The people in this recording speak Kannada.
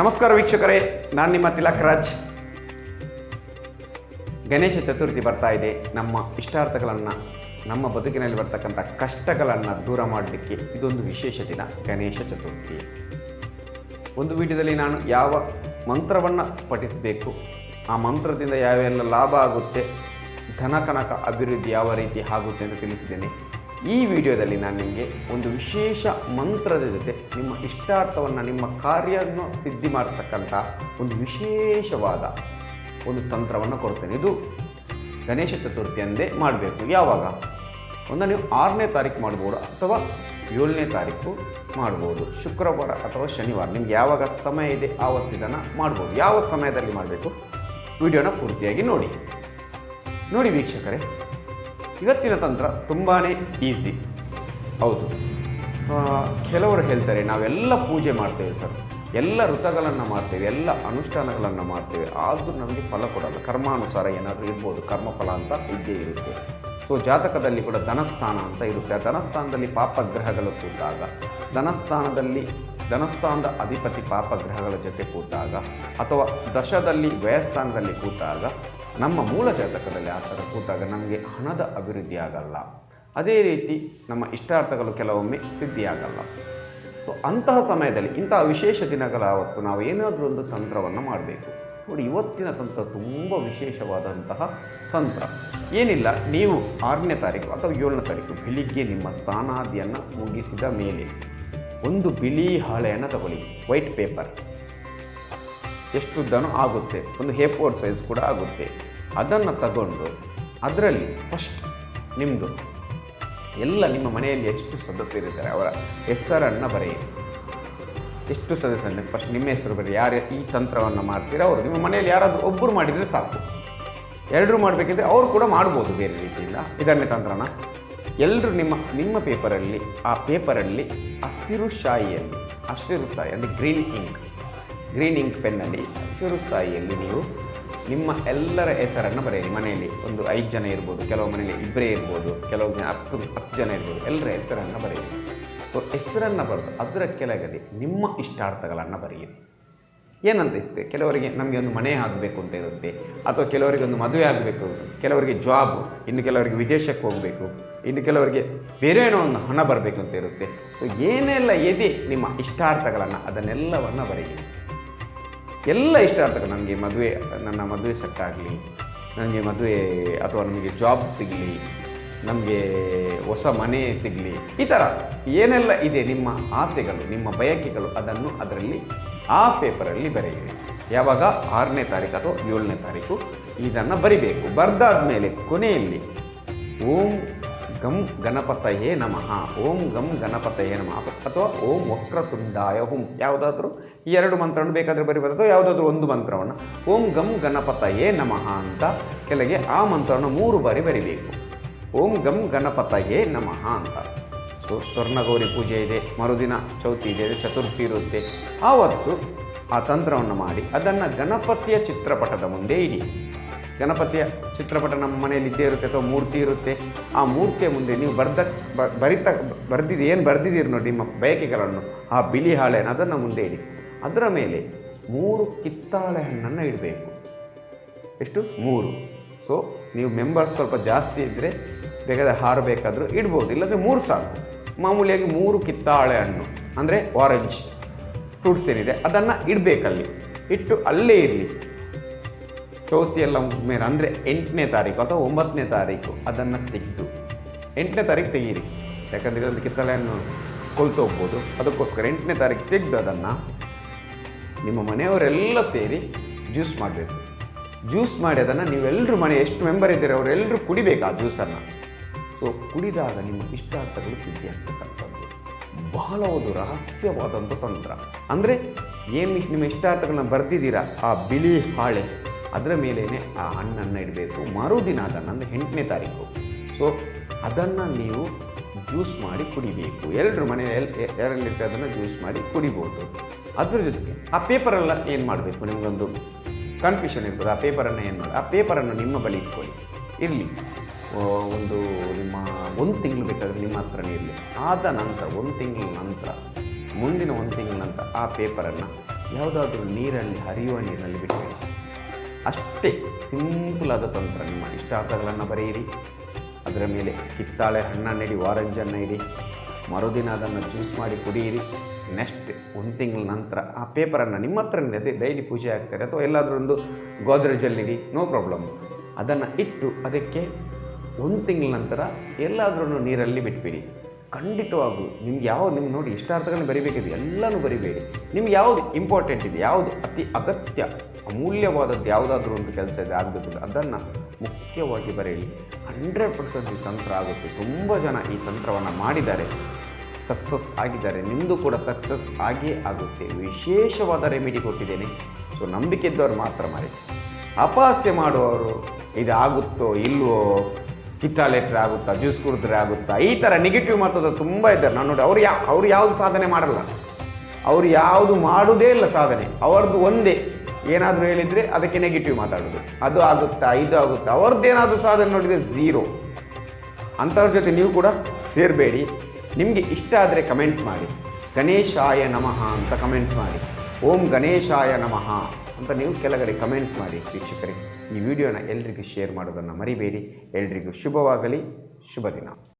ನಮಸ್ಕಾರ ವೀಕ್ಷಕರೇ, ನಾನು ನಿಮ್ಮ ತಿಲಕ್ ರಾಜ್. ಗಣೇಶ ಚತುರ್ಥಿ ಬರ್ತಾ ಇದೆ. ನಮ್ಮ ಇಷ್ಟಾರ್ಥಗಳನ್ನು, ನಮ್ಮ ಬದುಕಿನಲ್ಲಿ ಬರ್ತಕ್ಕಂಥ ಕಷ್ಟಗಳನ್ನು ದೂರ ಮಾಡಲಿಕ್ಕೆ ಇದೊಂದು ವಿಶೇಷ ದಿನ, ಗಣೇಶ ಚತುರ್ಥಿ. ಒಂದು ವಿಡಿಯೋದಲ್ಲಿ ನಾನು ಯಾವ ಮಂತ್ರವನ್ನು ಪಠಿಸಬೇಕು, ಆ ಮಂತ್ರದಿಂದ ಯಾವೆಲ್ಲ ಲಾಭ ಆಗುತ್ತೆ, ಧನ ಕನಕ ಅಭಿವೃದ್ಧಿ ಯಾವ ರೀತಿ ಆಗುತ್ತೆ ಅಂತ ತಿಳಿಸಿದ್ದೇನೆ. ಈ ವಿಡಿಯೋದಲ್ಲಿ ನಾನು ನಿಮಗೆ ಒಂದು ವಿಶೇಷ ಮಂತ್ರದ ಜೊತೆ ನಿಮ್ಮ ಇಷ್ಟಾರ್ಥವನ್ನು, ನಿಮ್ಮ ಕಾರ್ಯವನ್ನು ಸಿದ್ಧಿ ಮಾಡತಕ್ಕಂಥ ಒಂದು ವಿಶೇಷವಾದ ಒಂದು ತಂತ್ರವನ್ನು ಕೊಡ್ತೇನೆ ಇದು ಗಣೇಶ ಚತುರ್ಥಿ ಅಂದೇ ಮಾಡಬೇಕು. ಯಾವಾಗ? ಒಂದು ನೀವು ಆರನೇ ತಾರೀಕು ಮಾಡ್ಬೋದು ಅಥವಾ ಏಳನೇ ತಾರೀಕು ಮಾಡ್ಬೋದು. ಶುಕ್ರವಾರ ಅಥವಾ ಶನಿವಾರ. ನಿಮ್ಗೆ ಯಾವಾಗ ಸಮಯ ಇದೆ, ಆವತ್ತು ಇದನ್ನು ಮಾಡ್ಬೋದು. ಯಾವ ಸಮಯದಲ್ಲಿ ಮಾಡಬೇಕು? ವಿಡಿಯೋನ ಪೂರ್ತಿಯಾಗಿ ನೋಡಿ. ನೋಡಿ ವೀಕ್ಷಕರೇ ಇವತ್ತಿನ ತಂತ್ರ ತುಂಬಾ ಈಸಿ ಹೌದು. ಕೆಲವರು ಹೇಳ್ತಾರೆ, ನಾವೆಲ್ಲ ಪೂಜೆ ಮಾಡ್ತೇವೆ ಸರ್. ಎಲ್ಲ ವೃತಗಳನ್ನು ಮಾಡ್ತೇವೆ, ಎಲ್ಲ ಅನುಷ್ಠಾನಗಳನ್ನು ಮಾಡ್ತೇವೆ. ಆದರೂ ನಮಗೆ ಫಲ ಕೊಡಲ್ಲ. ಕರ್ಮಾನುಸಾರ ಏನಾದರೂ ಇರ್ಬೋದು, ಕರ್ಮಫಲ ಅಂತ ಇದ್ದೇ ಇರುತ್ತೆ. ಸೊ ಜಾತಕದಲ್ಲಿ ಕೂಡ ಧನಸ್ಥಾನ ಅಂತ ಇರುತ್ತೆ. ಆ ಧನಸ್ಥಾನದಲ್ಲಿ ಪಾಪಗ್ರಹಗಳು ಕೂತಾಗ, ಧನಸ್ಥಾನದಲ್ಲಿ, ಧನಸ್ಥಾನದ ಅಧಿಪತಿ ಪಾಪಗ್ರಹಗಳ ಜೊತೆ ಕೂತಾಗ, ಅಥವಾ ದಶದಲ್ಲಿ ವ್ಯಯಸ್ಥಾನದಲ್ಲಿ ಕೂತಾಗ ನಮ್ಮ ಮೂಲ ಜಾತಕದಲ್ಲಿ ಆ ಥರ ಕೂತಾಗ ನಮಗೆ ಹಣದ ಅಭಿವೃದ್ಧಿ ಆಗಲ್ಲ. ಅದೇ ರೀತಿ ನಮ್ಮ ಇಷ್ಟಾರ್ಥಗಳು ಕೆಲವೊಮ್ಮೆ ಸಿದ್ಧಿಯಾಗಲ್ಲ ಸೊ ಅಂತಹ ಸಮಯದಲ್ಲಿ ಇಂತಹ ವಿಶೇಷ ದಿನಗಳ ಅವತ್ತು ನಾವು ಏನಾದರೂ ಒಂದು ತಂತ್ರವನ್ನು ಮಾಡಬೇಕು. ನೋಡಿ, ಇವತ್ತಿನ ತಂತ್ರ ತುಂಬ ವಿಶೇಷವಾದಂತಹ ತಂತ್ರ. ಏನಿಲ್ಲ, ನೀವು ಆರನೇ ತಾರೀಕು ಅಥವಾ ಏಳನೇ ತಾರೀಕು ಬೆಳಿಗ್ಗೆ ನಿಮ್ಮ ಸ್ಥಾನಾದಿಯನ್ನು ಮುಗಿಸಿದ ಮೇಲೆ ಒಂದು ಬಿಳಿ ಹಾಳೆಯನ್ನು ತಗೊಳ್ಳಿ ವೈಟ್ ಪೇಪರ್ ಎಷ್ಟುದ್ದನೂ ಆಗುತ್ತೆ? ಒಂದು ಹೇ ಫೋರ್ ಸೈಜ್ ಕೂಡ ಆಗುತ್ತೆ. ಅದನ್ನು ತಗೊಂಡು ಅದರಲ್ಲಿ ಫಸ್ಟ್ ನಿಮ್ಮದು ಎಲ್ಲ ನಿಮ್ಮ ಮನೆಯಲ್ಲಿ ಎಷ್ಟು ಸದಸ್ಯರಿದ್ದಾರೆ ಅವರ ಹೆಸರನ್ನು ಬರೆಯಿರಿ. ಎಷ್ಟು ಸದಸ್ಯರನ್ನು ಫಸ್ಟ್ ನಿಮ್ಮ ಹೆಸರು ಬರೀ ಯಾರು ಈ ತಂತ್ರವನ್ನು ಮಾಡ್ತೀರಾ ಅವರು ನಿಮ್ಮ ಮನೆಯಲ್ಲಿ ಯಾರಾದರೂ ಒಬ್ಬರು ಮಾಡಿದರೆ ಸಾಕು. ಎಲ್ಲರೂ ಮಾಡಬೇಕಿದ್ರೆ ಅವರು ಕೂಡ ಮಾಡ್ಬೋದು ಬೇರೆ ರೀತಿಯಿಂದ. ಇದನ್ನೇ ತಂತ್ರನ. ಎಲ್ಲರೂ ನಿಮ್ಮ ನಿಮ್ಮ ಪೇಪರಲ್ಲಿ, ಆ ಪೇಪರಲ್ಲಿ ಹಸಿರು ಶಾಯಿಯಲ್ಲಿ, ಹಸಿರು ಶಾಯಿ, ಅಂದರೆ ಗ್ರೀನ್ ಇಂಕ್ ಗ್ರೀನ್ ಇಂಕ್ ಪೆನ್ನಲ್ಲಿ ಹಸಿರು ಶಾಯಿಯಲ್ಲಿ ನೀವು ನಿಮ್ಮ ಎಲ್ಲರ ಹೆಸರನ್ನು ಬರೆಯಿರಿ. ಮನೆಯಲ್ಲಿ ಒಂದು ಐದು ಜನ ಇರ್ಬೋದು, ಕೆಲವು ಮನೆಯಲ್ಲಿ ಇಬ್ಬರೇ ಇರ್ಬೋದು, ಕೆಲವು ಜನ ಹತ್ತು ಹತ್ತು ಜನ ಇರ್ಬೋದು, ಎಲ್ಲರ ಹೆಸರನ್ನು ಬರೆಯಿರಿ. ಸೊ ಹೆಸರನ್ನು ಬರೆದು ಅದರ ಕೆಳಗಡೆ ನಿಮ್ಮ ಇಷ್ಟಾರ್ಥಗಳನ್ನು ಬರೆಯಿರಿ. ಏನಂತ ಇರುತ್ತೆ? ಕೆಲವರಿಗೆ ನಮಗೆ ಒಂದು ಮನೆ ಆಗಬೇಕು ಅಂತ ಇರುತ್ತೆ, ಅಥವಾ ಕೆಲವರಿಗೆ ಒಂದು ಮದುವೆ ಆಗಬೇಕು, ಕೆಲವರಿಗೆ ಜಾಬ್ ಇನ್ನು ಕೆಲವರಿಗೆ ವಿದೇಶಕ್ಕೆ ಹೋಗಬೇಕು, ಇನ್ನು ಕೆಲವರಿಗೆ ಬೇರೆ ಏನೋ ಒಂದು ಹಣ ಬರಬೇಕು ಅಂತ ಇರುತ್ತೆ. ಸೊ ಏನೆಲ್ಲ ಎದೆ ನಿಮ್ಮ ಇಷ್ಟಾರ್ಥಗಳನ್ನು ಅದನ್ನೆಲ್ಲವನ್ನು ಬರೆಯಿರಿ. ಎಲ್ಲ ಇಷ್ಟ ಆಗ್ತದೆ ನನಗೆ ಮದುವೆ, ನನ್ನ ಮದುವೆ ಸೆಟ್ ಆಗಲಿ, ನನಗೆ ಮದುವೆ ಅಥವಾ ನಮಗೆ ಜಾಬ್ ಸಿಗಲಿ, ನಮಗೆ ಹೊಸ ಮನೆ ಸಿಗಲಿ, ಈ ಥರ ಏನೆಲ್ಲ ಇದೆ ನಿಮ್ಮ ಆಸೆಗಳು, ನಿಮ್ಮ ಬಯಕೆಗಳು, ಅದನ್ನು ಅದರಲ್ಲಿ ಆ ಪೇಪರಲ್ಲಿ ಬರೆಯಿರಿ. ಯಾವಾಗ ಆರನೇ ತಾರೀಕು ಅಥವಾ ಏಳನೇ ತಾರೀಕು ಇದನ್ನು ಬರಿಬೇಕು. ಬರೆದಾದ ಮೇಲೆ ಕೊನೆಯಲ್ಲಿ ಓಂ ಗಂ ಗಣಪತಯೇ ನಮಃ ಓಂ ಗಂ ಗಣಪತಯೇ ನಮಃ ಅಥವಾ ಓಂ ವಕ್ರತುಂಡಾಯ ಹುಂ ಯಾವುದಾದ್ರೂ ಎರಡು ಮಂತ್ರವನ್ನು ಬೇಕಾದರೆ ಅಥವಾ ಯಾವುದಾದ್ರೂ ಒಂದು ಮಂತ್ರವನ್ನು. ಓಂ ಗಂ ಗಣಪತಯೇ ನಮಃ ಅಂತ ಕೆಳಗೆ ಆ ಮಂತ್ರವನ್ನು ಮೂರು ಬಾರಿ ಬರಿಬೇಕು. ಓಂ ಗಂ ಗಣಪತಯೇ ನಮಃ ಅಂತ. ಸೊ ಸ್ವರ್ಣಗೌರಿ ಪೂಜೆ ಇದೆ, ಮರುದಿನ ಚೌತಿ ಇದೆ ಚತುರ್ಥಿ ಇರುತ್ತೆ. ಆವತ್ತು ಆ ತಂತ್ರವನ್ನು ಮಾಡಿ, ಅದನ್ನು ಗಣಪತಿಯ ಚಿತ್ರಪಟದ ಮುಂದೆ ಇಡಿ. ಗಣಪತಿಯ ಚಿತ್ರಪಟ ನಮ್ಮ ಮನೆಯಲ್ಲಿ ಇದ್ದೇ ಇರುತ್ತೆ ಅಥವಾ ಮೂರ್ತಿ ಇರುತ್ತೆ. ಆ ಮೂರ್ತಿಯ ಮುಂದೆ ನೀವು ಬರ್ದ ಬರಿತ ಬರ್ದಿದ್ದು ಏನು ಬರ್ದಿದ್ದೀರಿ ನೋಡಿ ನಿಮ್ಮ ಬಯಕೆಗಳನ್ನು. ಆ ಬಿಳಿ ಹಾಳೆಯನ್ನು ಅದನ್ನು ಮುಂದೆ ಇಡಿ. ಅದರ ಮೇಲೆ ಮೂರು ಕಿತ್ತಾಳೆ ಹಣ್ಣನ್ನು ಇಡಬೇಕು. ಎಷ್ಟು? ಮೂರು. ಸೊ ನೀವು ಮೆಂಬರ್ಸ್ ಸ್ವಲ್ಪ ಜಾಸ್ತಿ ಇದ್ದರೆ ಬೇಗದ ಹಾರು ಬೇಕಾದರೂ ಇಡ್ಬೋದು. ಇಲ್ಲಾಂದರೆ ಮೂರು ಸಾಕು. ಮಾಮೂಲಿಯಾಗಿ ಮೂರು ಕಿತ್ತಾಳೆ ಹಣ್ಣು. ಅಂದರೆ ಆರೆಂಜ್ ಫ್ರೂಟ್ಸ್ ಏನಿದೆ, ಅದನ್ನು ಇಡಬೇಕಲ್ಲಿ. ಇಟ್ಟು ಅಲ್ಲೇ ಇರಲಿ. ಚೌತಿ ಎಲ್ಲ ಮುಗಿದ್ಮೇಲೆ ಅಂದರೆ ಎಂಟನೇ ತಾರೀಕು ಅಥವಾ ಒಂಬತ್ತನೇ ತಾರೀಕು ಅದನ್ನು ತೆಗೆದು, ಎಂಟನೇ ತಾರೀಕು ತೆಗೀರಿ. ಯಾಕಂದರೆ ಒಂದು ಕಿತ್ತಳೆಯನ್ನು ಕೊಲ್ತು ಹೋಗ್ಬೋದು. ಅದಕ್ಕೋಸ್ಕರ ಎಂಟನೇ ತಾರೀಕು ತೆಗೆದು ಅದನ್ನು ನಿಮ್ಮ ಮನೆಯವರೆಲ್ಲ ಸೇರಿ ಜ್ಯೂಸ್ ಮಾಡಬೇಕು. ಜ್ಯೂಸ್ ಮಾಡಿ ಅದನ್ನು ನೀವೆಲ್ಲರೂ ಮನೆ ಎಷ್ಟು ಮೆಂಬರ್ ಇದ್ದೀರಿ ಅವರೆಲ್ಲರೂ ಕುಡಿಬೇಕು ಆ ಜ್ಯೂಸನ್ನು ಸೊ ಕುಡಿದಾಗ ನಿಮ್ಮ ಇಷ್ಟಾರ್ಥಗಳು ಸಿದ್ಧಿ ಆಗ್ತಕ್ಕಂಥದ್ದು ಬಹಳ ಒಂದು ರಹಸ್ಯವಾದಂಥ ತಂತ್ರ. ಅಂದರೆ ಏನು ನಿಮ್ಮ ಇಷ್ಟಾರ್ಥಗಳನ್ನ ಬರೆದಿದ್ದೀರಾ? ಆ ಬಿಳಿ ಹಾಳೆ. ಅದರ ಮೇಲೇ ಆ ಹಣ್ಣನ್ನು ಇಡಬೇಕು. ಮರುದಿನ ಅದನ್ನು ಎಂಟನೇ ತಾರೀಕು. ಸೊ ಅದನ್ನು ನೀವು ಜ್ಯೂಸ್ ಮಾಡಿ ಕುಡಿಬೇಕು. ಎಲ್ಲರೂ ಮನೆಯಲ್ಲಿ ಯಾರಲ್ಲಿರ್ತಾರೆ ಅದನ್ನು ಜ್ಯೂಸ್ ಮಾಡಿ ಕುಡಿಬೋದು. ಅದ್ರ ಜೊತೆಗೆ ಆ ಪೇಪರೆಲ್ಲ ಏನು ಮಾಡಬೇಕು ನಿಮಗೊಂದು ಕನ್ಫ್ಯೂಷನ್ ಇರ್ಬೋದು ಆ ಪೇಪರನ್ನು ಏನು ಮಾಡಿ, ಆ ಪೇಪರನ್ನು ನಿಮ್ಮ ಬಳಿ ಇಟ್ಕೊಳ್ಳಿ. ಇರಲಿ. ಒಂದು ನಿಮ್ಮ ಒಂದು ತಿಂಗಳು ಬೇಕಾದರೆ ನಿಮ್ಮ ಹತ್ರನೇ ಇರಲಿ. ಆದ ನಂತರ, ಒಂದು ತಿಂಗಳ ನಂತರ, ಮುಂದಿನ ಒಂದು ತಿಂಗಳ ನಂತರ ಆ ಪೇಪರನ್ನು ಯಾವುದಾದ್ರೂ ನೀರಲ್ಲಿ, ಹರಿಯುವ ನೀರಿನಲ್ಲಿ ಬಿಟ್ಟಬೇಡಿ ಅಷ್ಟೇ ಸಿಂಪಲ್ ಆದ ತಂತ್ರ. ನಿಮ್ಮ ಇಷ್ಟಾರ್ಥಗಳನ್ನು ಬರೆಯಿರಿ. ಅದರ ಮೇಲೆ ಕಿತ್ತಾಳೆ ಹಣ್ಣನ್ನು ಇಡಿ ಆರೆಂಜನ್ನು ಇಡಿ, ಮರುದಿನ ಅದನ್ನು ಜ್ಯೂಸ್ ಮಾಡಿ ಕುಡಿಯಿರಿ. ನೆಕ್ಸ್ಟ್ ಒಂದು ತಿಂಗಳ ನಂತರ ಆ ಪೇಪರನ್ನು ನಿಮ್ಮ ಹತ್ರ ಅದೇ ಡೈಲಿ ಪೂಜೆ ಆಗ್ತಾರೆ ಅಥವಾ ಎಲ್ಲಾದರೂ ಗೋದ್ರೇಜಲ್ಲಿಡಿ ನೋ ಪ್ರಾಬ್ಲಮ್ ಅದನ್ನು ಇಟ್ಟು ಅದಕ್ಕೆ ಒಂದು ತಿಂಗಳ ನಂತರ ಎಲ್ಲಾದರೂ ನೀರಲ್ಲಿ ಬಿಟ್ಬಿಡಿ. ಖಂಡಿತವಾಗೂ ನಿಮ್ಗೆ ಯಾವ, ನಿಮ್ಗೆ ನೋಡಿ ಇಷ್ಟಾರ್ಥಗಳನ್ನ ಬರಿಬೇಕಿದೆ. ಎಲ್ಲನೂ ಬರಿಬೇಡಿ. ನಿಮ್ಗೆ ಯಾವುದು ಇಂಪಾರ್ಟೆಂಟ್ ಇದೆ, ಯಾವುದು ಅತಿ ಅಗತ್ಯ? ಅಮೂಲ್ಯವಾದದ್ದು ಯಾವುದಾದ್ರೂ ಒಂದು ಕೆಲಸ ಇದೆ ಆಗಬೇಕಿಲ್ಲ ಅದನ್ನು ಮುಖ್ಯವಾಗಿ ಬರೆಯಲಿ. ಹಂಡ್ರೆಡ್ ಪರ್ಸೆಂಟ್ ಈ ತಂತ್ರ ಆಗುತ್ತೆ. ತುಂಬ ಜನ ಈ ತಂತ್ರವನ್ನು ಮಾಡಿದ್ದಾರೆ. ಸಕ್ಸಸ್ ಆಗಿದ್ದಾರೆ. ನಿಮ್ಮದು ಕೂಡ ಸಕ್ಸಸ್ ಆಗೇ ಆಗುತ್ತೆ. ವಿಶೇಷವಾದ ರೆಮಿಡಿ ಕೊಟ್ಟಿದ್ದೇನೆ. ಸೊ, ನಂಬಿಕೆ ಇದ್ದವರು ಮಾತ್ರ ಮಾಡಿ ಅಪಹಾಸ್ಯ ಮಾಡುವವರು ಇದು ಆಗುತ್ತೋ ಇಲ್ವೋ ಕಿತ್ತಾಲೆಟ್ರೆ ಆಗುತ್ತಾ, ಜ್ಯೂಸ್ ಕುಡಿದ್ರೆ ಆಗುತ್ತಾ, ಈ ಥರ ನೆಗೆಟಿವ್ ಮಾತಾಡೋದು ತುಂಬ ಇದ್ದಾರೆ. ನಾನು ನೋಡಿ, ಅವ್ರು ಯಾ ಅವ್ರು ಯಾವುದು ಸಾಧನೆ ಮಾಡಲ್ಲ. ಅವ್ರು ಯಾವುದು ಮಾಡುವುದೇ ಇಲ್ಲ ಸಾಧನೆ. ಅವ್ರದ್ದು ಒಂದೇ. ಏನಾದರೂ ಹೇಳಿದರೆ ಅದಕ್ಕೆ ನೆಗೆಟಿವ್ ಮಾತಾಡೋದು. ಅದು ಆಗುತ್ತಾ, ಇದು ಆಗುತ್ತಾ, ಅವ್ರದ್ದೇನಾದರೂ ಸಾಧನೆ ನೋಡಿದರೆ ಝೀರೋ ಅಂಥವ್ರ ಜೊತೆ ನೀವು ಕೂಡ ಸೇರಬೇಡಿ. ನಿಮಗೆ ಇಷ್ಟ ಆದರೆ ಕಮೆಂಟ್ಸ್ ಮಾಡಿ. ಗಣೇಶಾಯ ನಮಃ ಅಂತ ಕಮೆಂಟ್ಸ್ ಮಾಡಿ. ಓಂ ಗಣೇಶಾಯ ನಮಃ ಅಂತ ನೀವು ಕೆಳಗಡೆ ಕಮೆಂಟ್ಸ್ ಮಾಡಿ. ವೀಕ್ಷಕರೇ, ಈ ವಿಡಿಯೋನ ಎಲ್ರಿಗೂ ಶೇರ್ ಮಾಡೋದನ್ನು ಮರಿಬೇಡಿ. ಎಲ್ರಿಗೂ ಶುಭವಾಗಲಿ. ಶುಭ ದಿನ